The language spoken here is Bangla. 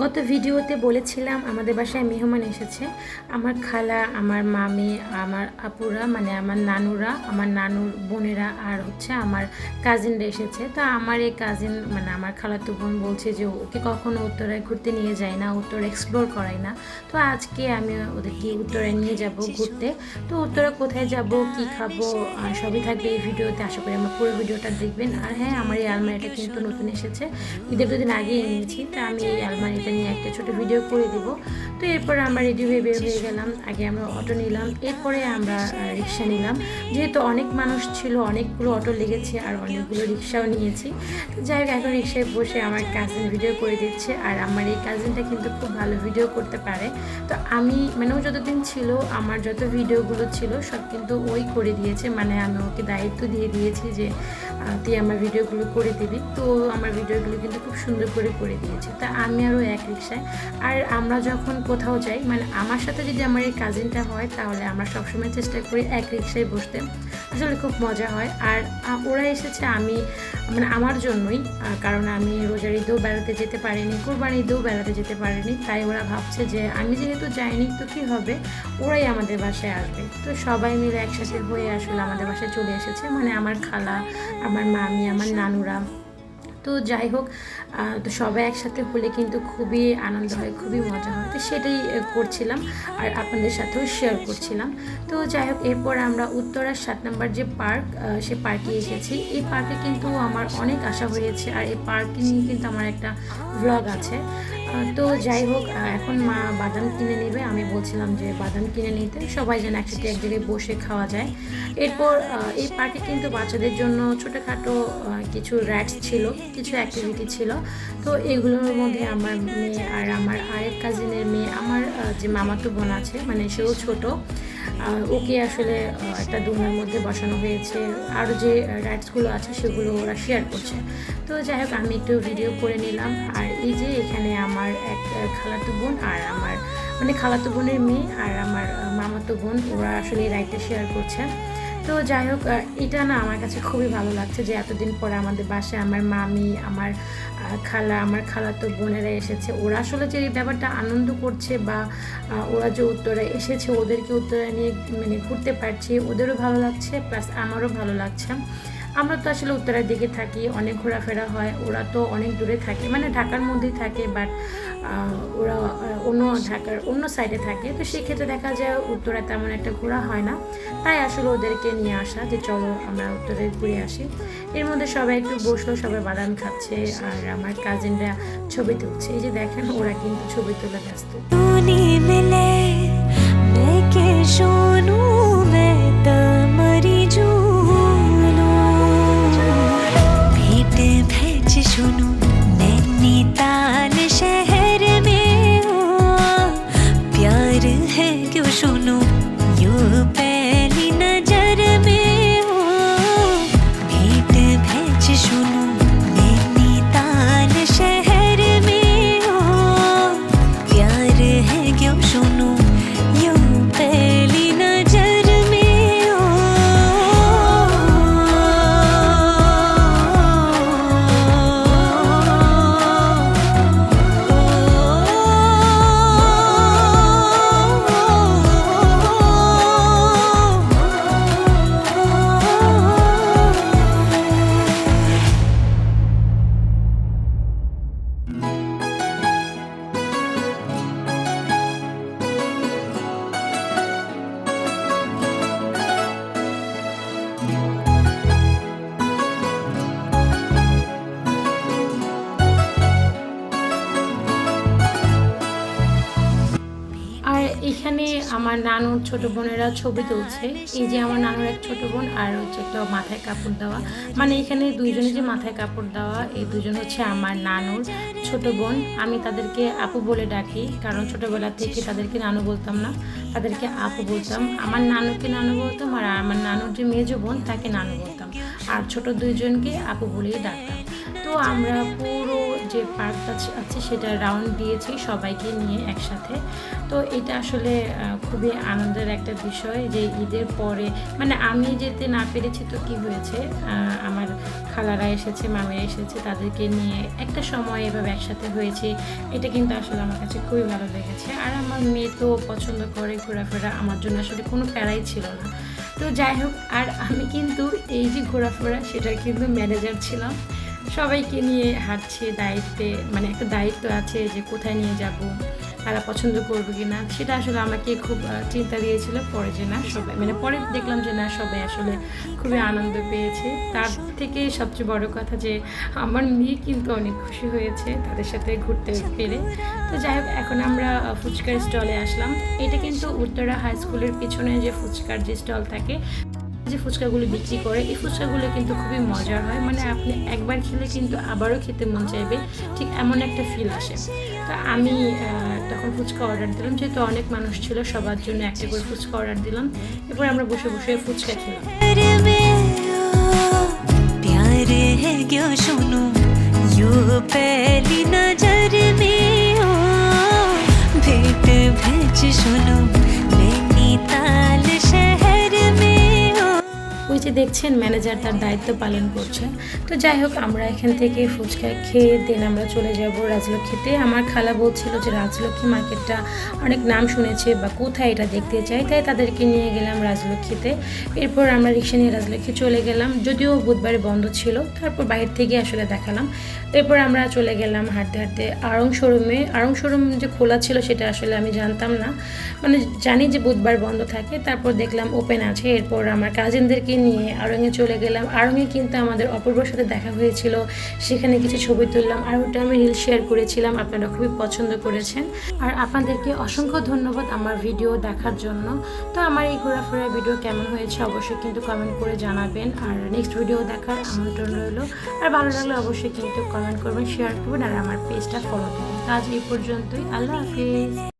গত ভিডিওতে বলেছিলাম, আমাদের বাসায় মেহমান এসেছে। আমার খালা, আমার মামি, আমার আপুরা মানে আমার নানুরা, আমার নানুর বোনেরা আর হচ্ছে আমার কাজিনরা এসেছে। তা আমার এই কাজিন মানে আমার খালাতো বোন বলছে যে, ওকে কখনো উত্তরায় ঘুরতে নিয়ে যায় না, উত্তরা এক্সপ্লোর করায় না। তো আজকে আমি ওদেরকে উত্তরায় নিয়ে যাব ঘুরতে। তো উত্তরা কোথায় যাব, কি খাব সবই থাকবে এই ভিডিওতে। আশা করি আমার পুরো ভিডিওটা দেখবেন। আর হ্যাঁ আমার এই আলমারিটা কিন্তু নতুন এসেছে। ঈদের দুদিন আগে এনেছি। তা আমি এই আলমারিটা নিয়ে একটা ছোট ভিডিও করে দিব। তো এরপরে আমরা রেডি হয়ে বের হয়ে গেলাম। আগে আমরা অটো নিলাম। এরপরে আমরা রিক্সা নিলাম। যেহেতু অনেক মানুষ ছিল, অনেকগুলো অটো লেগেছে আর অনেকগুলো রিক্সাও নিয়েছি। তো যাই হোক, এখন রিক্সায় বসে আমার কাজিন ভিডিও করে দিচ্ছে। আর আমার এই কাজিনটা কিন্তু খুব ভালো ভিডিও করতে পারে। তো আমি মানে ও যতদিন ছিল, আমার যত ভিডিওগুলো ছিল, সব কিন্তু ওই করে দিয়েছে। মানে আমি ওকে দায়িত্ব দিয়ে দিয়েছি যে তুই আমার ভিডিওগুলো করে দিবি। তো আমার ভিডিওগুলো কিন্তু খুব সুন্দর করে করে দিয়েছে। তা আমি আরও এক রিক্সায় আর আমরা যখন কোথাও যাই মানে আমার সাথে যদি আমার এই কাজিনটা হয়, তাহলে আমরা সবসময় চেষ্টা করি এক রিক্সায় বসতে। আসলে খুব মজা হয়। আর ওরা এসেছে আমি মানে আমার জন্যই কারণ আমি রোজার ঈদেও বেড়াতে যেতে পারিনি কোরবানি ঈদেও বেড়াতে যেতে পারিনি। তাই ওরা ভাবছে যে, আমি যেহেতু যাইনি, তো কী হবে? ওরাই আমাদের বাসায় আসবে। তো সবাই মিলে একসাথে হয়ে আসলে আমাদের বাসায় চলে এসেছে। মানে আমার খালা আমার মামি আমার নানুরা। তো যাই হোক তো সবাই একসাথে হলে কিন্তু খুবই আনন্দ হয় খুবই মজা হয়। তো সেটাই করছিলাম আর আপনাদের সাথেও শেয়ার করছিলাম। তো যাই হোক এরপর আমরা উত্তরার সাত নম্বর যে পার্ক সে পার্কে এসেছি। এই পার্কে কিন্তু আমার অনেক আশা হয়েছে আর এই পার্কে নিয়ে কিন্তু আমার একটা ব্লগ আছে। তো যাই হোক এখন মা বাদাম কিনে নেবে। আমি বলছিলাম যে বাদাম কিনে নিতে। সবাই যেন একসাথে এক জায়গায় বসে খাওয়া যায়। এরপর এই পার্কে কিন্তু বাচ্চাদের জন্য ছোটোখাটো কিছু রাইডস ছিল, কিছু অ্যাক্টিভিটি ছিল। তো এগুলোর মধ্যে আমার মেয়ে আর আমার আরেক কাজিনের মেয়ে, আমার যে মামাতো বোন আছে মানে সেও ছোট। আহ, ওকে আসলে একটা দুমের মধ্যে বসানো হয়েছে। আর যে রাইটসগুলো আছে সেগুলো ওরা শেয়ার করছে। তো যাই হোক আমি একটু ভিডিও করে নিলাম। আর এই যে এখানে আমার এক খালাতো বোন আর আমার মানে খালাতো বোনের মেয়ে আর আমার মামাতো বোন ওরা আসলে রাইটটা শেয়ার করছে। তো যাই হোক এটা না আমার কাছে খুবই ভালো লাগছে যে এতদিন পরে আমাদের বাসে আমার মামি, আমার খালা আমার খালা তো বোনেরা এসেছে। ওরা আসলে যে ব্যাপারটা আনন্দ করছে বা ওরা যে উত্তরে এসেছে, ওদেরকে উত্তরে নিয়ে মানে ঘুরতে পারছি, ওদেরও ভালো লাগছে প্লাস আমারও ভালো লাগছে। আমরা তো আসলে উত্তরের দিকে থাকি, অনেক ঘোরাফেরা হয়, ওরা তো অনেক দূরে থাকে মানে ঢাকার মধ্যেই থাকে বাট ওরা অন্য ঢাকার অন্য সাইডে থাকে, তো সেক্ষেত্রে দেখা যায় উত্তরায় তেমন একটা ঘোরা হয় না। তাই আসলে ওদেরকে নিয়ে আসা যে চলো আমরা উত্তরে ঘুরে আসি। এর মধ্যে সবাই একটু বসল, সবাই বাদাম খাচ্ছে, আর আমার কাজিনরা ছবি তুলছে। এই যে দেখেন, ওরা কিন্তু ছবি তুলে ব্যস্ত। प्यार है क्यों सुनू यू এখানে আমার নানুর ছোট বোনেরা ছবি তুলছে। এই যে আমার নানুর এক ছোট বোন আর হচ্ছে একটা মাথায় কাপড় দেওয়া। মানে এখানে দুইজনে যে মাথায় কাপড় দেওয়া, এই দুজন হচ্ছে আমার নানুর ছোট বোন। আমি তাদেরকে আপু বলে ডাকি, কারণ ছোটবেলা থেকে তাদেরকে নানু বলতাম না। তাদেরকে আপু বলতাম। আমার নানুকে নানু বলতাম আর আমার নানুর যে মেজো বোন, তাকে নানু বলতাম। আর ছোট দুইজনকে আপু বলেই ডাকতাম। তো আমরা পুরো যে পার্কটা আছে সেটা রাউন্ড দিয়েছি সবাইকে নিয়ে একসাথে। তো এটা আসলে খুবই আনন্দের একটা বিষয় যে ঈদের পরে মানে আমি যেতে না পেরেছি তো কি হয়েছে? আমার খালারা এসেছে, মামিরা এসেছে, তাদেরকে নিয়ে একটা সময় এভাবে একসাথে হয়েছি। এটা কিন্তু আসলে আমার কাছে খুবই ভালো লেগেছে। আর আমার মেয়ে তো পছন্দ করে ঘোরাফেরা, আমার জন্য আসলে কোনো প্যারাই ছিল না। তো যাই হোক, আর আমি কিন্তু এই যে ঘোরাফেরা সেটা কিন্তু ম্যানেজার ছিলাম। সবাইকে নিয়ে হাঁটছে, দায়িত্বে মানে একটা দায়িত্ব আছে যে কোথায় নিয়ে যাব, তারা পছন্দ করবে কি না সেটা আসলে আমাকে খুব চিন্তা দিয়েছিল। পরে যে না, সবাই মানে পরে দেখলাম যে না, সবাই আসলে খুবই আনন্দ পেয়েছে। তার থেকে সবচেয়ে বড় কথা যে, আমার মেয়ে কিন্তু অনেক খুশি হয়েছে তাদের সাথে ঘুরতে পেরে। তো যাই হোক, এখন আমরা ফুচকার স্টলে আসলাম। এটা কিন্তু উত্তরা হাই স্কুলের পিছনে যে ফুচকার যে স্টল থাকে যে ফুচকাগুলো বিক্রি করে, এই ফুচকাগুলো কিন্তু খুবই মজার হয়। মানে আপনি একবার খেলে কিন্তু আবারও খেতে মন চাইবে, ঠিক এমন একটা ফিল আসে। তো আমি তখন ফুচকা অর্ডার দিলাম, যেহেতু অনেক মানুষ ছিল, সবার জন্য একটা করে ফুচকা অর্ডার দিলাম। এরপর আমরা বসে বসে ফুচকা খেলাম। যে দেখছেন ম্যানেজার তার দায়িত্ব পালন করছে। তো যাই হোক, আমরা এখান থেকে ফুচকা খেয়ে দেন আমরা চলে যাব রাজলক্ষ্মীতে। আমার খালা বলছিল যে রাজলক্ষ্মী মার্কেটটা অনেক নাম শুনেছে বা কোথায় এটা দেখতে চাই, তাই তাদেরকে নিয়ে গেলাম রাজলক্ষ্মীতে। এরপর আমরা রিক্সা নিয়ে রাজলক্ষ্মী চলে গেলাম, যদিও বুধবারে বন্ধ ছিল, তারপর বাইরে থেকে আসলে দেখালাম। এরপর আমরা চলে গেলাম হাঁটতে হাঁটতে আড়ং শোরুমে। আড়ং শোরুম যে খোলা ছিল সেটা আসলে আমি জানতাম না। মানে জানি যে বুধবার বন্ধ থাকে, তারপর দেখলাম ওপেন আছে। এরপর আমার কাজিনদেরকে নিয়ে নিয়ে আরঙে চলে গেলাম। আরঙে কিন্তু আমাদের অপূর্বর সাথে দেখা হয়েছিল। সেখানে কিছু ছবি তুললাম। আর ওটা আমি রিল শেয়ার করেছিলাম। আপনারা খুবই পছন্দ করেছেন। আর আপনাদেরকে অসংখ্য ধন্যবাদ আমার ভিডিও দেখার জন্য। তো আমার এই ঘোরাফেরা ভিডিও কেমন হয়েছে অবশ্যই কিন্তু কমেন্ট করে জানাবেন। আর নেক্সট ভিডিও দেখার আমন্ত্রণ রইল। আর ভালো লাগলে অবশ্যই কিন্তু কমেন্ট করবেন শেয়ার করবেন, আর আমার পেজটা ফলো করবেন। আজ এই পর্যন্তই। আল্লাহ হাফিজ।